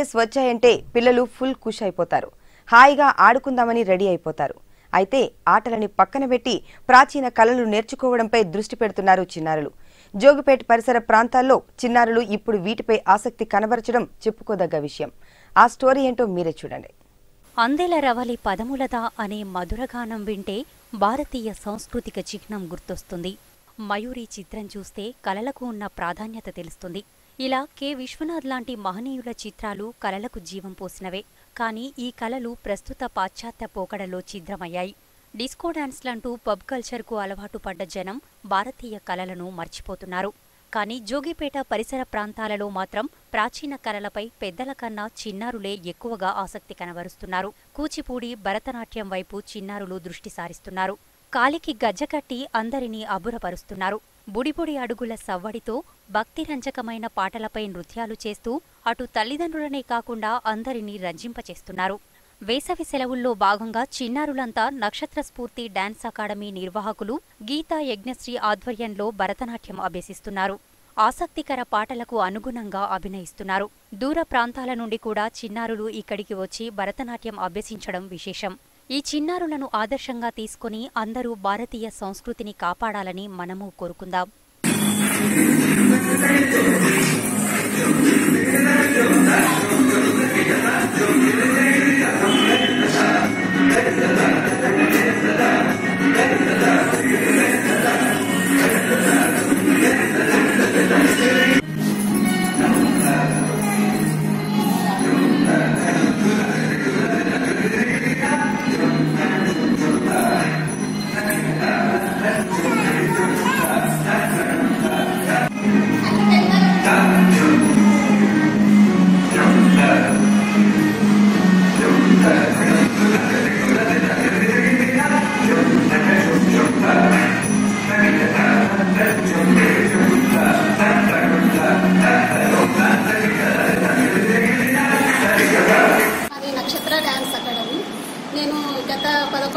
Holidays వచ్చాయంటే పిల్లలు full ఖుష్ అయిపోతారు హాయిగా ఆడుకుందామని రెడీ అయిపోతారు. అయితే ఆటలని పక్కన పెట్టి ప్రాచీన కళలు నేర్చుకోవడంపై దృష్టి పెడుతున్నారు చిన్నారులు. జోగిపేట పరిసర ప్రాంతాల్లో చిన్నారులు ఇప్పుడు వీటిపై ఆసక్తి కనబరచడం చెప్పుకోదగ్గ విషయం. ఆ స్టోరీ ఏంటో మీరే చూడండి. అందెల రవలి పదములద అనే మధురగానం వింటే భారతీయ సాంస్కృతిక చిహ్నం గుర్తొస్తుంది. మయూరి చిత్రం చూస్తే కళలకు ఉన్న ప్రాధాన్యత తెలుస్తుంది. ఇలా కె. విశ్వనాథ్ లాంటి మహనీయుల చిత్రాలు కలలకు జీవం పోసినవే. కానీ ఈ కళలు ప్రస్తుత పాశ్చాత్య పోకడలో ఛిద్రమయ్యాయి. డిస్కో డాన్స్లంటూ పబ్ కల్చర్కు అలవాటు పడ్డ జనం భారతీయ కళలను మర్చిపోతున్నారు. కానీ జోగిపేట పరిసర ప్రాంతాలలో మాత్రం ప్రాచీన కళలపై పెద్దల కన్నా చిన్నారులే ఎక్కువగా ఆసక్తి కనబరుస్తున్నారు. కూచిపూడి భరతనాట్యం వైపు చిన్నారులు దృష్టి సారిస్తున్నారు. కాలికి గజ్జకట్టి అందరినీ అబ్బురపరుస్తున్నారు. బుడిబుడి అడుగుల సవ్వడితో భక్తిరంజకమైన పాటలపై నృత్యాలు చేస్తూ అటు తల్లిదండ్రులనే కాకుండా అందరినీ రంజింపచేస్తున్నారు. వేసవి సెలవుల్లో భాగంగా చిన్నారులంతా నక్షత్ర స్ఫూర్తి డాన్స్ అకాడమీ నిర్వాహకులు గీతా యజ్ఞశ్రీ ఆధ్వర్యంలో భరతనాట్యం అభ్యసిస్తున్నారు. ఆసక్తికర పాటలకు అనుగుణంగా అభినయిస్తున్నారు. దూర ప్రాంతాల నుండి కూడా చిన్నారులు ఇక్కడికి వచ్చి భరతనాట్యం అభ్యసించడం విశేషం. ఈ చిన్నారులను ఆదర్శంగా తీసుకొని అందరూ భారతీయ సంస్కృతిని కాపాడాలని మనము కోరుకుందాం. అది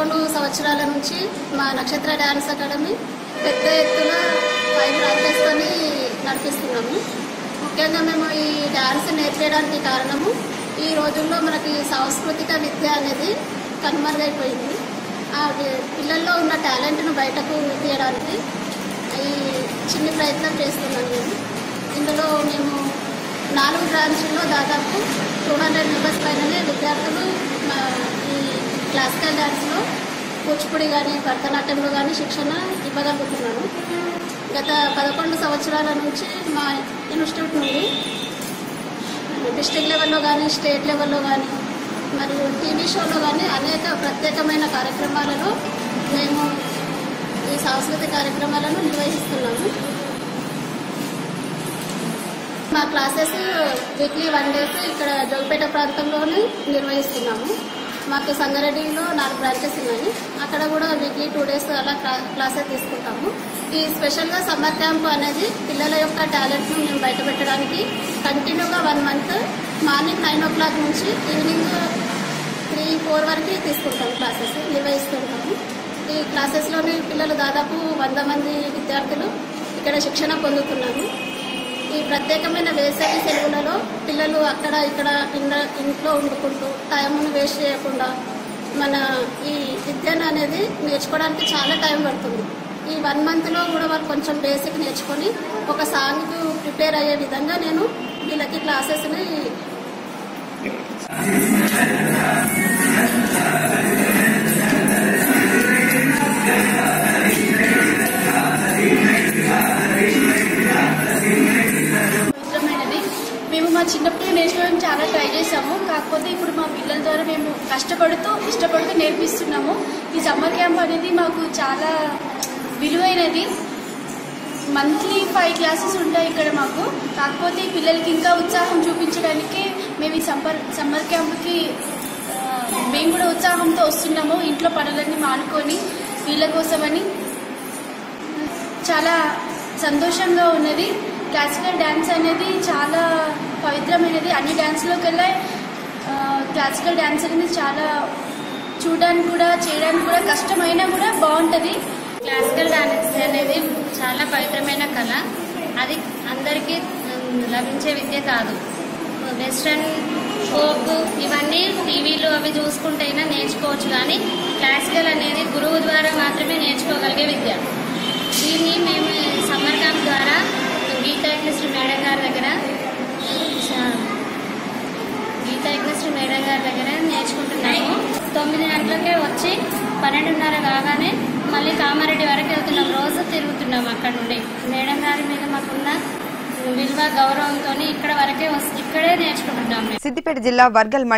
పదకొండు సంవత్సరాల నుంచి మా నక్షత్ర డ్యాన్స్ అకాడమీ పెద్ద ఎత్తున ఫైవ్ బ్రాంచెస్తోని నడిపిస్తున్నాము. ముఖ్యంగా మేము ఈ డ్యాన్స్ నేర్పేయడానికి కారణము ఈ రోజుల్లో మనకి సాంస్కృతిక విద్య అనేది కనుమరుగైపోయింది. ఆ పిల్లల్లో ఉన్న టాలెంట్ను బయటకు తీయడానికి ఈ చిన్న ప్రయత్నం చేస్తున్నాను నేను ఇందులో మేము నాలుగు బ్రాంచ్ల్లో దాదాపు టూ హండ్రెడ్ మెంబర్స్ పైననే విద్యార్థులు క్లాసికల్ డ్యాన్స్లో కూచిపూడి కానీ భరతనాట్యంలో కానీ శిక్షణ ఇవ్వగలుగుతున్నాను. గత పదకొండు సంవత్సరాల నుంచి మా ఇన్స్టిట్యూట్ నుండి డిస్టిక్ లెవెల్లో కానీ స్టేట్ లెవెల్లో కానీ మరియు టీవీ షోలో కానీ అనేక ప్రత్యేకమైన కార్యక్రమాలలో మేము ఈ సాంస్కృతిక కార్యక్రమాలను నిర్వహిస్తున్నాము. మా క్లాసెస్ వీక్లీ వన్ డేస్ ఇక్కడ జోగిపేట ప్రాంతంలోనే నిర్వహిస్తున్నాము. మాకు సంగారెడ్డిలో నాలుగు బ్రాంచెస్ ఉన్నాయి. అక్కడ కూడా వీక్లీ టూ డేస్ అలా క్లాసెస్ తీసుకుంటాము. ఈ స్పెషల్గా సమ్మర్ క్యాంప్ అనేది పిల్లల యొక్క టాలెంట్ను మేము బయటపెట్టడానికి కంటిన్యూగా one month morning nine o'clock నుంచి ఈవినింగ్ త్రీ ఫోర్ వరకు తీసుకుంటాం క్లాసెస్ నిర్వహిస్తుంటాము. ఈ క్లాసెస్లోని పిల్లలు దాదాపు వంద మంది విద్యార్థులు ఇక్కడ శిక్షణ పొందుతున్నారు. ఈ ప్రత్యేకమైన వేసవి సెలవులలో పిల్లలు అక్కడ ఇక్కడ ఇండ- ఇంట్లో వండుకుంటూ టైంను వేస్ట్ చేయకుండా మన ఈ విద్యను అనేది నేర్చుకోవడానికి చాలా టైం పడుతుంది. ఈ వన్ మంత్లో కూడా వారు కొంచెం బేసిక్ నేర్చుకొని ఒక సాంగ్కి ప్రిపేర్ అయ్యే విధంగా నేను వీళ్ళకి క్లాసెస్ని చిన్నప్పుడు నేర్చుకోవడం చాలా ట్రై చేసాము కాకపోతే ఇప్పుడు మా పిల్లల ద్వారా మేము కష్టపడుతూ ఇష్టపడుతూ నేర్పిస్తున్నాము. ఈ సమ్మర్ క్యాంప్ అనేది మాకు చాలా విలువైనది. మంత్లీ ఫైవ్ క్లాసెస్ ఉంటాయి ఇక్కడ మాకు. కాకపోతే పిల్లలకి ఇంకా ఉత్సాహం చూపించడానికి మేము ఈ సమ్మర్ సమ్మర్ క్యాంప్కి మేము కూడా ఉత్సాహంతో వస్తున్నాము ఇంట్లో పనులన్నీ మానుకొని వీళ్ళ కోసమని. చాలా సంతోషంగా ఉన్నది. క్లాసికల్ డ్యాన్స్ అనేది చాలా పవిత్రమైనది. అన్ని డ్యాన్స్లోకి ఆ, క్లాసికల్ డ్యాన్స్ అనేది చాలా చూడడానికి కూడా చేయడానికి కూడా కష్టమైనా కూడా బాగుంటుంది. క్లాసికల్ డ్యాన్స్ అనేది చాలా పవిత్రమైన కళ. అది అందరికీ లభించే విద్య కాదు. వెస్ట్రన్ ఫోక్ ఇవన్నీ టీవీలు అవి చూసుకుంటైనా నేర్చుకోవచ్చు కానీ క్లాసికల్ అనేది గురువు ద్వారా మాత్రమే నేర్చుకోగలిగే విద్య. దీన్ని మేము సమ్మర్ క్యాంప్ ద్వారా గీతా శ్రీ మేడం గారి దగ్గర చా- గీతా శ్రీ మేడం గారి దగ్గర నేర్చుకుంటున్నాము. తొమ్మిది గంటలకే వచ్చి పన్నెండున్నర కాగానే మళ్ళీ కామారెడ్డి వరకు వెళ్తున్నాం. రోజు తిరుగుతున్నాం అక్కడ నుండి. మేడం గారి మీద మాకున్న విలువ గౌరవంతో ఇక్కడ వరకే వస్- ఇక్కడే నేర్చుకుంటున్నాం సిద్దిపేట జిల్లా వర్గల్ మండలం